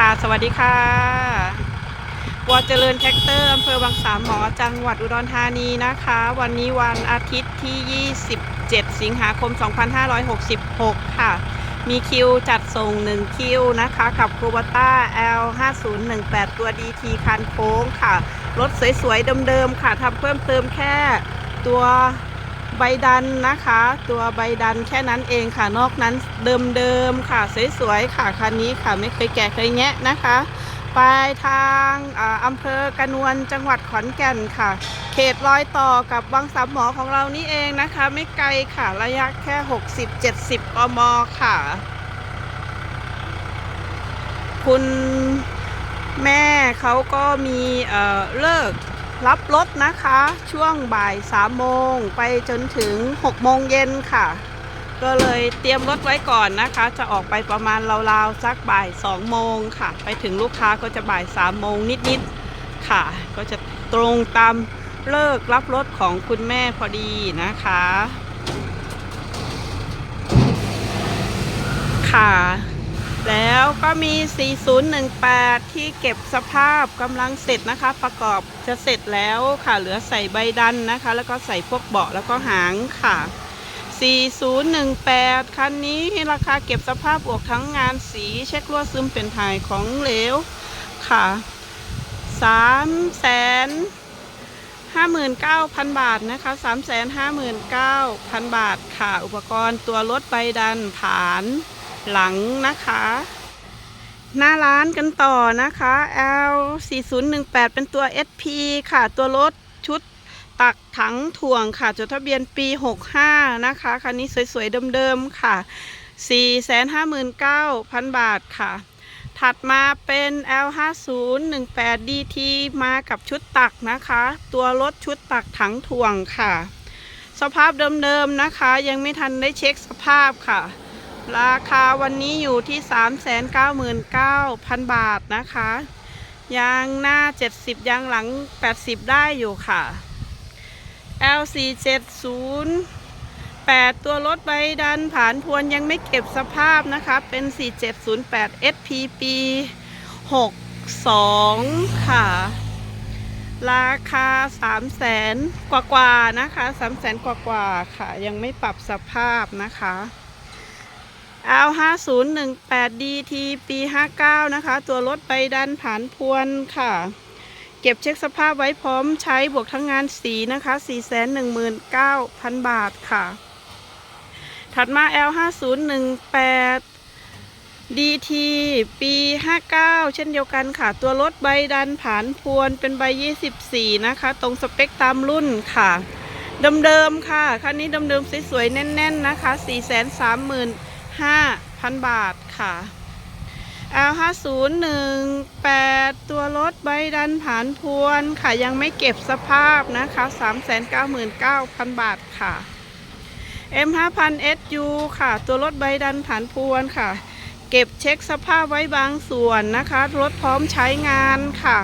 ค่ะ สวัสดีค่ะวัวเจริญแท็กเตอร์อำเภอบางสามหมอจังหวัดอุดรธานีนะคะ วันนี้วันอาทิตย์ที่ 27 สิงหาคม 2566 ค่ะ มีคิวจัดส่ง 1 คิวนะคะกับคูบต้า L5018 ตัว DT คันโค้งค่ะ รถสวยๆเดิมๆค่ะทำเพิ่มเติมแค่ตัว ใบดันนะคะ ตัวใบดันแค่นั้นเองค่ะ นอกนั้นเดิมๆค่ะ สวยๆค่ะคันนี้ค่ะไม่เคยแก่เคยแงะนะคะ ไปทางอาอำเภอกระนวนจังหวัดขอนแก่นค่ะ เขตรอยต่อกับบางสามหมอของเรานี่เองนะคะ ไม่ไกลค่ะระยะแค่ 60-70 กมค่ะ คุณแม่เขาก็มีเอ่อเลิก รับรถนะคะ ช่วงบ่าย3โมงไปจนถึง6โมงเย็นค่ะ ก็เลยเตรียมรถไว้ก่อนนะคะ จะออกไปประมาณราวๆสักบ่าย2โมงค่ะ ไปถึงลูกค้าก็จะบ่าย3โมงนิดๆค่ะ ก็จะตรงตามเลิกรับรถของคุณแม่พอดีนะคะ ค่ะ แล้วก็มี 4018 ที่เก็บสภาพกำลังเสร็จนะคะ ประกอบจะเสร็จแล้วค่ะ เหลือใส่ใบดันนะคะ แล้วก็ใส่พวกเบาะแล้วก็หางค่ะ 4018 คันนี้ราคาเก็บสภาพบวกทั้งงานสีเช็ครั่วซึมเป็นถ่ายของเหลวค่ะ3แสน59,000 บาทนะคะ359,000 บาทค่ะ อุปกรณ์ตัวรถใบดันผาน หลังนะคะ หน้าร้านกันต่อนะคะ L 4018เป็นตัว SP ค่ะ ตัวรถชุดตักถังถ่วงค่ะ จดทะเบียนปี 65 นะคะ คันนี้สวยๆเดิมๆค่ะ 459,000 บาทค่ะ ถัดมาเป็น L5018 DT มากับชุดตักนะคะ ตัวรถชุดตักถังถ่วงค่ะ สภาพเดิมๆนะคะ ยังไม่ทันได้เช็คสภาพค่ะ ราคาวันนี้อยู่ที่ 399,000 บาทนะคะ ยางหน้า 70 ยางหลัง 80 ได้อยู่ค่ะ L470 8 ตัวรถใบดันผ่านพวนยังไม่เก็บสภาพนะคะ เป็น 4708 SPP 62 ค่ะ ราคา3แสนกว่ากว่าๆนะคะ3แสนกว่ากว่าๆค่ะ ยังไม่ปรับสภาพนะคะ L 5018 DT ปี 59 นะคะ ตัวรถใบดันผ่านพวนค่ะ เก็บเช็คสภาพไว้พร้อมใช้บวกทั้งงานสีนะคะ 419,000 บาทค่ะ ถัดมา L 5018 DT ปี 59 เช่นเดียวกันค่ะ ตัวรถใบดันผ่านพวนเป็นใบ 24 นะคะ ตรงสเปคตามรุ่นค่ะเดิมๆค่ะ คันนี้เดิมๆสวยๆแน่น ๆ นะคะ 5,000 บาทค่ะ L 5018ตัวรถใบดันผ่านพวนค่ะยังไม่เก็บสภาพนะคะ 399,000 บาทค่ะ M 5000 SU ค่ะ ตัวรถใบดันผ่านพวนค่ะ เก็บเช็คสภาพไว้บางส่วนนะคะ รถพร้อมใช้งานค่ะ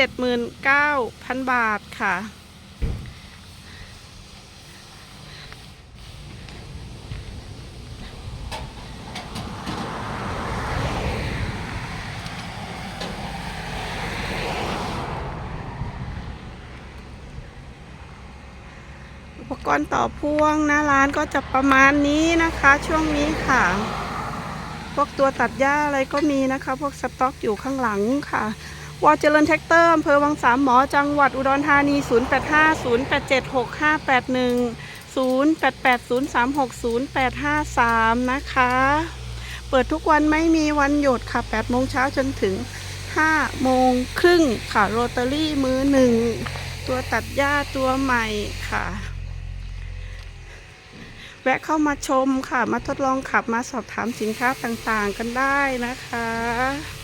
279,000 บาทค่ะ ปกรณ์ต่อพ่วงหน้าร้านก็จะประมาณนี้นะคะ ช่วงนี้ค่ะ พวกตัวตัดหญ้าอะไรก็มีนะคะ พวกสต็อกอยู่ข้างหลังค่ะวอเจริญแท็กเตอร์อำเภอวังสามหมอจังหวัดอุดรธานี 0850876581 0880360853 นะคะ เปิดทุกวันไม่มีวันหยุดค่ะ8โมงเช้าจนถึง 5 โมงครึ่งค่ะโรตารี่มือหนึ่ง ตัวตัดหญ้าตัวใหม่ค่ะ แวะเข้ามาชมค่ะ มาทดลองขับมาสอบถามสินค้าต่างๆกันได้นะคะ